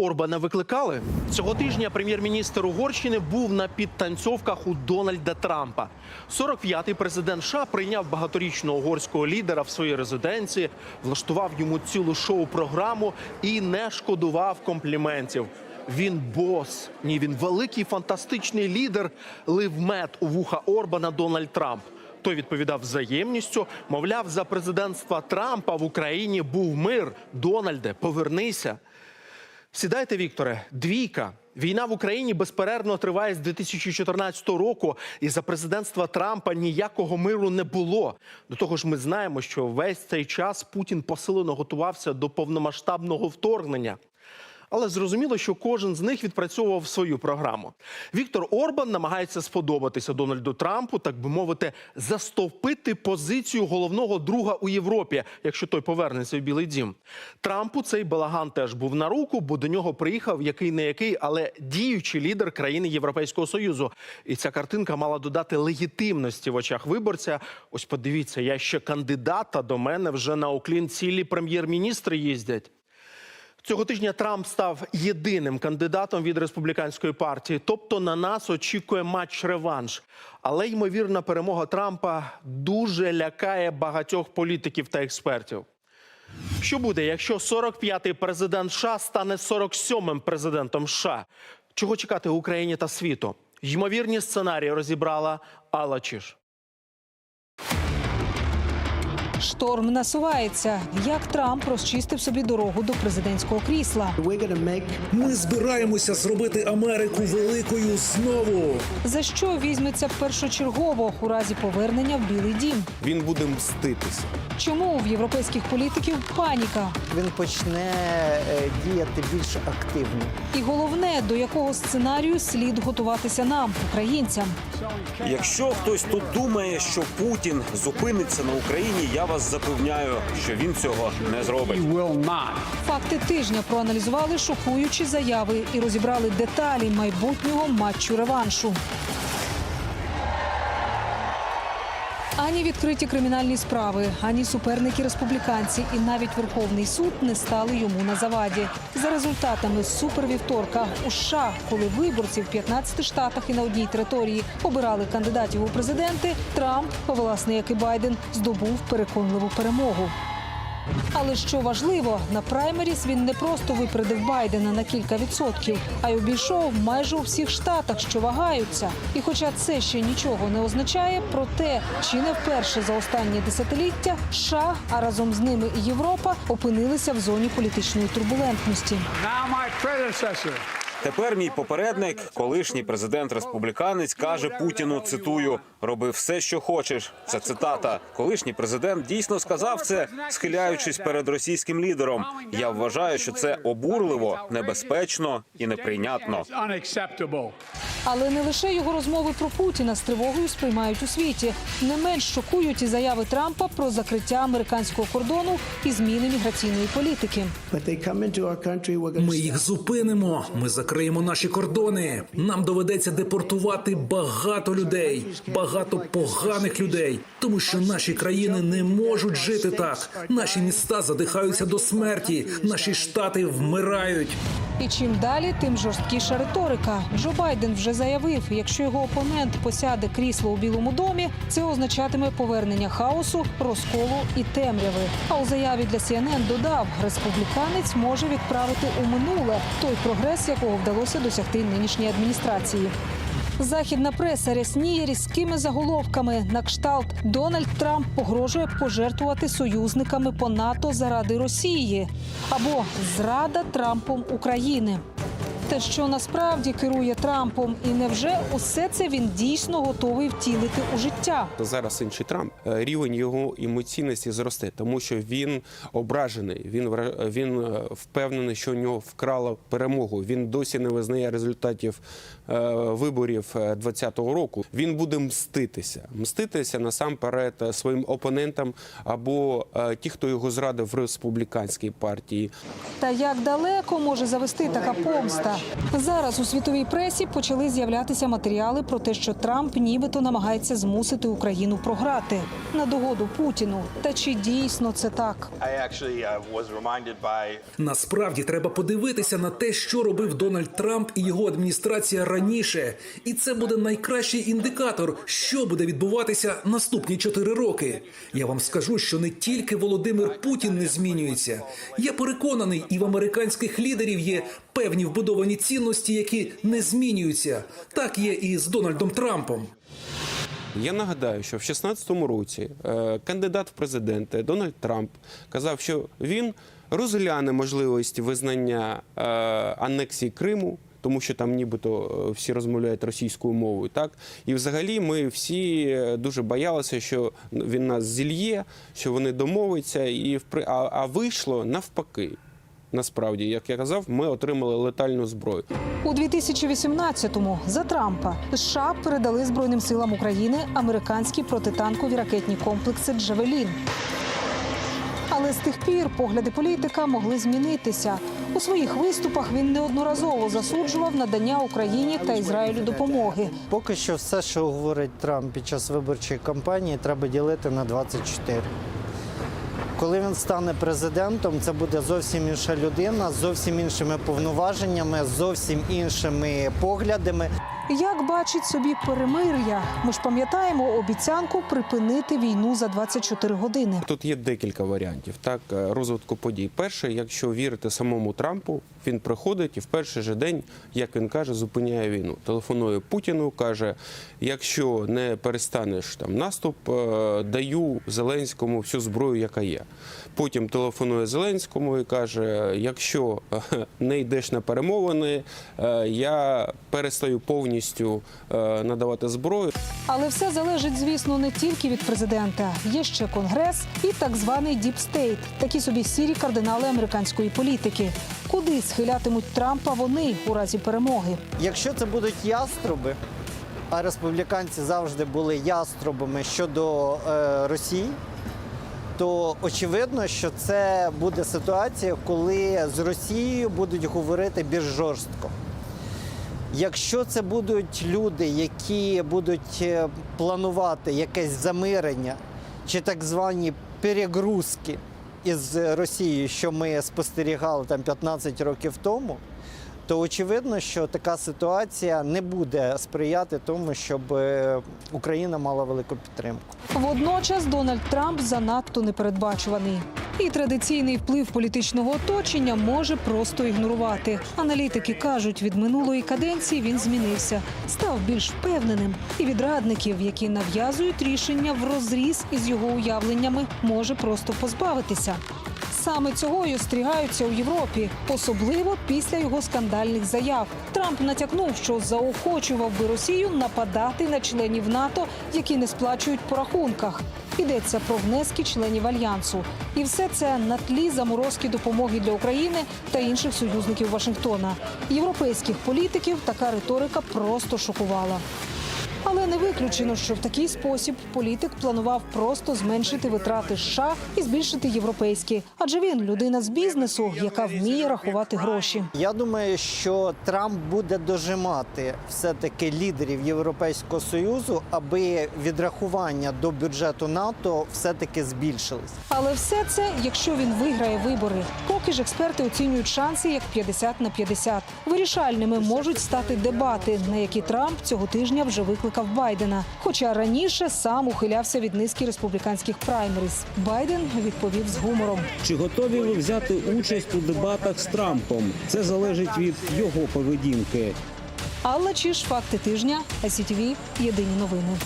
Орбана викликали цього тижня. Прем'єр-міністр Угорщини був на підтанцьовках у Дональда Трампа. 45-й президент США прийняв багаторічного угорського лідера в своїй резиденції, влаштував йому цілу шоу-програму і не шкодував компліментів. Він бос. Ні, він великий фантастичний лідер. Лив мед у вуха Орбана Дональд Трамп. Той відповідав взаємністю. Мовляв, за президентства Трампа в Україні був мир. Дональде, повернися. Сідайте, Вікторе. Двійка. Війна в Україні безперервно триває з 2014 року, і за президентства Трампа ніякого миру не було. До того ж, ми знаємо, що весь цей час Путін посилено готувався до повномасштабного вторгнення. Але зрозуміло, що кожен з них відпрацьовував свою програму. Віктор Орбан намагається сподобатися Дональду Трампу, так би мовити, застовпити позицію головного друга у Європі, якщо той повернеться в Білий Дім. Трампу цей балаган теж був на руку, бо до нього приїхав який не який, але діючий лідер країни Європейського союзу. І ця картинка мала додати легітимності в очах виборця. Ось подивіться, я ще кандидата до мене вже на Оклін цілі прем'єр-міністри їздять. Цього тижня Трамп став єдиним кандидатом від республіканської партії. Тобто на нас очікує матч-реванш. Але ймовірна перемога Трампа дуже лякає багатьох політиків та експертів. Що буде, якщо 45-й президент США стане 47-м президентом США? Чого чекати Україні та світу? Ймовірні сценарії розібрала Алла Чиш. Шторм насувається. Як Трамп розчистив собі дорогу до президентського крісла? Ми збираємося зробити Америку великою знову. За що візьметься першочергово у разі повернення в Білий Дім? Він буде мститися. Чому в європейських політиків паніка? він почне е, діяти більш активно. І головне, до якого сценарію слід готуватися нам, українцям? Якщо хтось тут думає, що Путін зупиниться на Україні, я вас запевняю, що він цього не зробить. Факти тижня проаналізували шокуючі заяви і розібрали деталі майбутнього матчу реваншу. Ані відкриті кримінальні справи, ані суперники республіканці, і навіть Верховний суд не стали йому на заваді. За результатами супервівторка у США, коли виборці в 15 штатах і на одній території обирали кандидатів у президенти, Трамп, власне, як і Байден, здобув переконливу перемогу. Але що важливо, на праймеріс він не просто випередив Байдена на кілька відсотків, а й обійшов майже у всіх штатах, що вагаються. І хоча це ще нічого не означає, проте чи не вперше за останні десятиліття США, а разом з ними і Європа опинилися в зоні політичної турбулентності. Тепер мій попередник, колишній президент республіканець, каже Путіну: цитую: роби все, що хочеш. Це цитата. Колишній президент дійсно сказав це, схиляючись перед російським лідером. Я вважаю, що це обурливо, небезпечно і неприйнятно. Але не лише його розмови про Путіна з тривогою сприймають у світі. Не менш шокують і заяви Трампа про закриття американського кордону і зміни міграційної політики. Ми їх зупинимо. Ми закриємо наші кордони. Нам доведеться депортувати багато людей, багато поганих людей, тому що наші країни не можуть жити так. Наші міста задихаються до смерті. Наші штати вмирають. І чим далі, тим жорсткіша риторика. Джо Байден вже заявив, якщо його опонент посяде крісло у Білому домі, це означатиме повернення хаосу, розколу і темряви. А у заяві для CNN додав, республіканець може відправити у минуле той прогрес, якого вдалося досягти нинішній адміністрації. Західна преса рясніє різкими заголовками на кшталт Дональд Трамп погрожує пожертвувати союзниками по НАТО заради Росії або зрада Трампом України. Те, що насправді керує Трампом, і невже усе це він дійсно готовий втілити у життя? Зараз інший Трамп. Е, Рівень його емоційності зросте, тому що він ображений. Він він е, впевнений, що у нього вкрала перемогу. Він досі не визнає результатів е, виборів 2020 року. Він буде мститися, мститися насамперед своїм опонентам або ті, хто його зрадив в республіканській партії. Та як далеко може завести така помста? Зараз у світовій пресі почали з'являтися матеріали про те, що Трамп нібито намагається змусити Україну програти на догоду Путіну. Та чи дійсно це так? Uh, Насправді треба подивитися на те, що робив Дональд Трамп і його адміністрація раніше, і це буде найкращий індикатор, що буде відбуватися наступні чотири роки. Я вам скажу, що не тільки Володимир Путін не змінюється. Я переконаний, і в американських лідерів є певні вбудовані цінності, які не змінюються. Так є і з Дональдом Трампом. Я нагадаю, що в 2016 році е, кандидат в президенти Дональд Трамп казав, що він розгляне можливість визнання е, анексії Криму. Тому що там нібито е, всі розмовляють російською мовою, так і взагалі ми всі дуже боялися, що він нас зільє, що вони домовляться, і а, а вийшло навпаки. Насправді, як я казав, ми отримали летальну зброю. У 2018-му за Трампа США передали Збройним силам України американські протитанкові ракетні комплекси Джавелін. Але з тих пір погляди політика могли змінитися. У своїх виступах він неодноразово засуджував надання Україні та Ізраїлю допомоги. Поки що все, що говорить Трамп під час виборчої кампанії, треба ділити на 24. Коли він стане президентом, це буде зовсім інша людина, з зовсім іншими повноваженнями, зовсім іншими поглядами. Як бачить собі перемир'я? Ми ж пам'ятаємо обіцянку припинити війну за 24 години. Тут є декілька варіантів так е, розвитку подій. Перше, якщо вірити самому Трампу, він приходить і в перший же день, як він каже, зупиняє війну. Телефонує Путіну, каже: якщо не перестанеш там наступ, е, даю Зеленському всю зброю, яка є. Потім телефонує Зеленському і каже: якщо е, не йдеш на перемовини, я перестаю повністю е, надавати зброю. Але все залежить, звісно, не тільки від президента. Є ще конгрес і так званий діпстейт, такі собі сірі кардинали американської політики. Куди схилятимуть Трампа вони у разі перемоги? Якщо це будуть яструби, а республіканці завжди були яструбами щодо е, Росії, то очевидно, що це буде ситуація, коли з Росією будуть говорити більш жорстко. Якщо це будуть люди, які будуть е, планувати якесь замирення чи так звані перегрузки із Росією, що ми спостерігали там 15 років тому, то очевидно, що така ситуація не буде сприяти тому, щоб е, Україна мала велику підтримку. Водночас Дональд Трамп занадто непередбачуваний. І традиційний вплив політичного оточення може просто ігнорувати. Аналітики кажуть, від минулої каденції він змінився, став більш впевненим. І від радників, які нав'язують рішення в розріз із його уявленнями, може просто позбавитися. Саме цього й остерігаються у Європі, особливо після його скандальних заяв. Трамп натякнув, що заохочував би Росію нападати на членів НАТО, які не сплачують по рахунках. Йдеться про внески членів альянсу, і все це на тлі заморозки допомоги для України та інших союзників Вашингтона. Європейських політиків така риторика просто шокувала. Але не виключено, що в такий спосіб політик планував просто зменшити витрати США і збільшити європейські, адже він людина з бізнесу, яка вміє рахувати гроші. Я думаю, що Трамп буде дожимати все-таки лідерів Європейського союзу, аби відрахування до бюджету НАТО все-таки збільшились. Але все це, якщо він виграє вибори. Поки ж експерти оцінюють шанси як 50 на 50. Вирішальними можуть стати дебати, на які Трамп цього тижня вже викликав Байдена. Хоча раніше сам ухилявся від низки республіканських праймеріз. Байден відповів з гумором. Чи готові ви взяти участь у дебатах з Трампом? Це залежить від його поведінки. Алла Чіш, факти тижня, СІТВ, єдині новини.